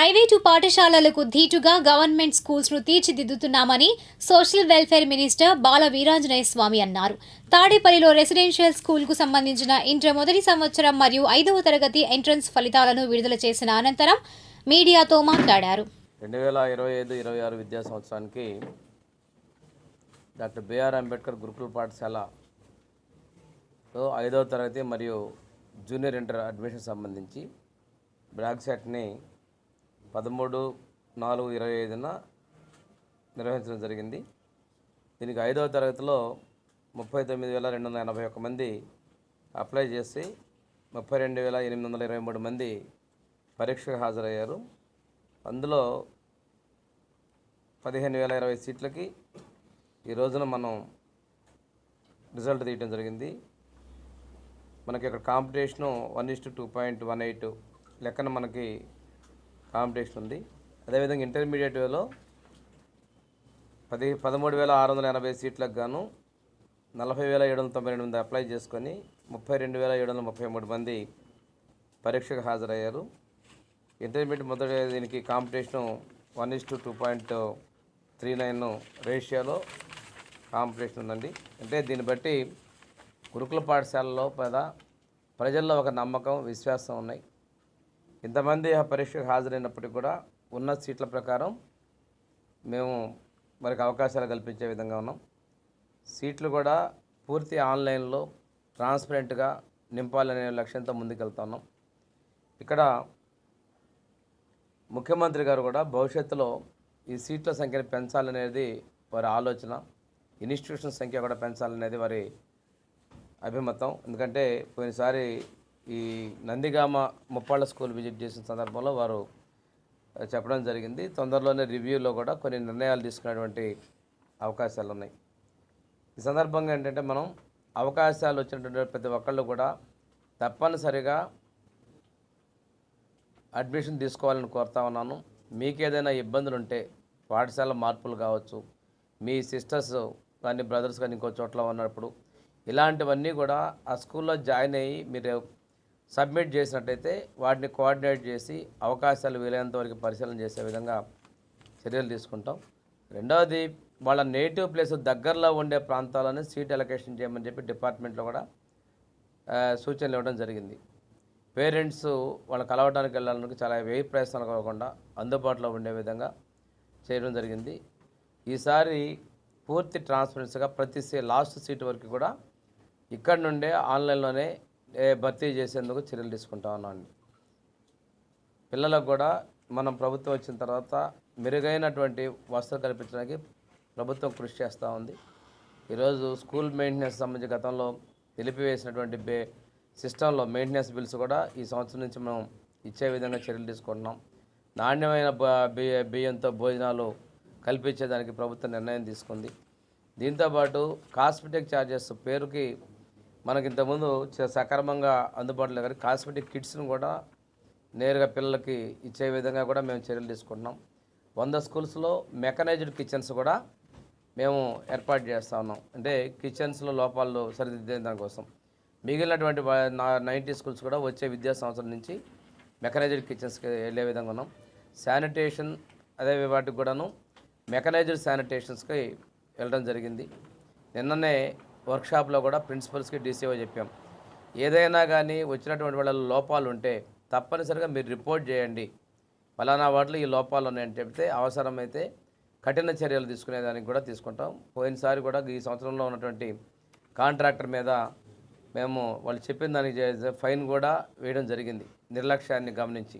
Private పాఠశాలలకు ధీటుగా government స్కూల్స్ను తీర్చిదిద్దుతున్నామని social welfare minister Bala Veeranjaneya Swamy అన్నారు. తాడేపల్లిలో రెసిడెన్షియల్ స్కూల్కు సంబంధించిన ఇంటర్ మొదటి సంవత్సరం మరియు ఐదవ తరగతి ఎంట్రన్స్ ఫలితాలను విడుదల చేసిన అనంతరం మీడియాతో మాట్లాడారు. రెండు వేల ఇరవై ఐదు ఇరవై ఆరు విద్యా సంవత్సరానికి డాక్టర్ బిఆర్ అంబేద్కర్ గురుకుల పాఠశాలలో ఐదవ తరగతి మరియు జూనియర్ ఇంటర్ అడ్మిషన్ సంబంధించి బ్రాక్ సెట్ని పదమూడు నాలుగు ఇరవై ఐదున నిర్వహించడం జరిగింది. దీనికి ఐదవ తరగతిలో ముప్పై తొమ్మిది వేల రెండు వందల ఎనభై ఒక్క మంది అప్లై చేసి ముప్పై రెండు వేల ఎనిమిది వందల ఇరవై మూడు మంది పరీక్షకు హాజరయ్యారు. అందులో పదిహేను వేల ఇరవై సీట్లకి ఈ రోజున మనం రిజల్ట్ తీయటం జరిగింది. మనకి ఇక్కడ competition one is to two point one eight లెక్కన మనకి కాంపిటీషన్ ఉంది. అదేవిధంగా ఇంటర్మీడియట్లో పది పదమూడు వేల ఆరు వందల ఎనభై సీట్లకు గాను నలభై వేల ఏడు వందల తొంభై రెండు మంది అప్లై చేసుకొని ముప్పై రెండు వేల ఏడు వందల ముప్పై మూడు మంది పరీక్షకు హాజరయ్యారు. ఇంటర్మీడియట్ మొదటి దీనికి competition one is to two point three nine రేషియోలో కాంపిటీషన్ ఉందండి. అంటే దీన్ని బట్టి గురుకుల పాఠశాలలో పద ప్రజల్లో ఒక నమ్మకం విశ్వాసం ఉన్నాయి. ఇంతమంది ఆ పరీక్షకు హాజరైనప్పటికీ కూడా ఉన్న సీట్ల ప్రకారం మేము మరికి అవకాశాలు కల్పించే విధంగా ఉన్నాం. సీట్లు కూడా పూర్తి ఆన్లైన్లో ట్రాన్స్పరెంట్గా నింపాలనే లక్ష్యంతో ముందుకెళ్తున్నాం ఇక్కడ ముఖ్యమంత్రి గారు కూడా భవిష్యత్తులో ఈ సీట్ల సంఖ్యను పెంచాలనేది వారి ఆలోచన ఇన్స్టిట్యూషన్ సంఖ్య కూడా పెంచాలనేది వారి అభిమతం. ఎందుకంటే పోయినసారి ఈ నందిగామ ముప్పాళ్ళ స్కూల్ విజిట్ చేసిన సందర్భంలో వారు చెప్పడం జరిగింది. తొందరలోనే రివ్యూలో కూడా కొన్ని నిర్ణయాలు తీసుకునేటువంటి అవకాశాలు ఉన్నాయి ఈ సందర్భంగా ఏంటంటే మనం అవకాశాలు వచ్చినటువంటి ప్రతి ఒక్కళ్ళు కూడా తప్పనిసరిగా అడ్మిషన్ తీసుకోవాలని కోరుతా ఉన్నాను. మీకు ఏదైనా ఇబ్బందులు ఉంటే పాఠశాల మార్పులు కావచ్చు మీ సిస్టర్స్ కానీ బ్రదర్స్ కానీ ఇంకో చోట్ల ఉన్నప్పుడు ఇలాంటివన్నీ కూడా ఆ స్కూల్లో జాయిన్ అయ్యి మీరు సబ్మిట్ చేసినట్టయితే వాటిని కోఆర్డినేట్ చేసి అవకాశాలు వీలైనంత వరకు పరిశీలన చేసే విధంగా చర్యలు తీసుకుంటాం. రెండవది వాళ్ళ నేటివ్ ప్లేస్ దగ్గరలో ఉండే ప్రాంతాలను సీట్ అలొకేషన్ చేయమని చెప్పి డిపార్ట్మెంట్లో కూడా సూచనలు ఇవ్వడం జరిగింది. పేరెంట్స్ వాళ్ళు కలవడానికి వెళ్ళడానికి చాలా వ్యయ ప్రయత్నాలు కాకుండా అందుబాటులో ఉండే విధంగా చేయడం జరిగింది. ఈసారి పూర్తి ట్రాన్స్పరెన్సీగా ప్రతి లాస్ట్ సీట్ వరకు కూడా ఇక్కడ నుండే ఆన్లైన్లోనే భర్తీ చేసేందుకు చర్యలు తీసుకుంటా ఉన్నాను. పిల్లలకు కూడా మనం ప్రభుత్వం వచ్చిన తర్వాత మెరుగైనటువంటి వసతులు కల్పించడానికి ప్రభుత్వం కృషి చేస్తూ ఉంది. ఈరోజు స్కూల్ మెయింటెనెన్స్ సంబంధించి గతంలో నిలిపివేసినటువంటి బే సిస్టంలో మెయింటెనెన్స్ బిల్స్ కూడా ఈ సంవత్సరం నుంచి మనం ఇచ్చే విధంగా చర్యలు తీసుకుంటున్నాం. నాణ్యమైన బియ్య బియ్యంతో భోజనాలు కల్పించేదానికి ప్రభుత్వం నిర్ణయం తీసుకుంది. దీంతోపాటు కాస్మెటిక్ ఛార్జెస్ పేరుకి మనకి ఇంతకుముందు చ- సక్రమంగా అందుబాటులో కానీ కాస్మెటిక్ కిట్స్ను కూడా నేరుగా పిల్లలకి ఇచ్చే విధంగా కూడా మేము చర్యలు తీసుకుంటున్నాం. వంద స్కూల్స్లో మెకనైజ్డ్ కిచెన్స్ కూడా మేము ఏర్పాటు చేస్తా ఉన్నాం. అంటే కిచెన్స్లో లోపాలు సరిదిద్దే దానికోసం. మిగిలినటువంటి నైంటీ స్కూల్స్ కూడా వచ్చే విద్యా సంవత్సరం నుంచి మెకనైజ్డ్ కిచెన్స్కి వెళ్ళే విధంగా ఉన్నాం. శానిటేషన్ అదే వాటికి కూడాను మెకనైజ్డ్ శానిటేషన్స్కి వెళ్ళడం జరిగింది. నిన్ననే వర్క్షాప్లో కూడా ప్రిన్సిపల్స్కి డీసీఓ చెప్పాం. ఏదైనా కానీ వచ్చినటువంటి వాళ్ళ లోపాలు ఉంటే తప్పనిసరిగా మీరు రిపోర్ట్ చేయండి. ఫలానా వాటిలో ఈ లోపాలు ఉన్నాయని చెప్తే అవసరమైతే కఠిన చర్యలు తీసుకునేదానికి కూడా తీసుకుంటాం. పోయినసారి కూడా ఈ సంవత్సరంలో ఉన్నటువంటి కాంట్రాక్టర్ మీద మేము వాళ్ళు చెప్పిన దానికి ఫైన్ కూడా వేయడం జరిగింది. నిర్లక్ష్యాన్ని గమనించి.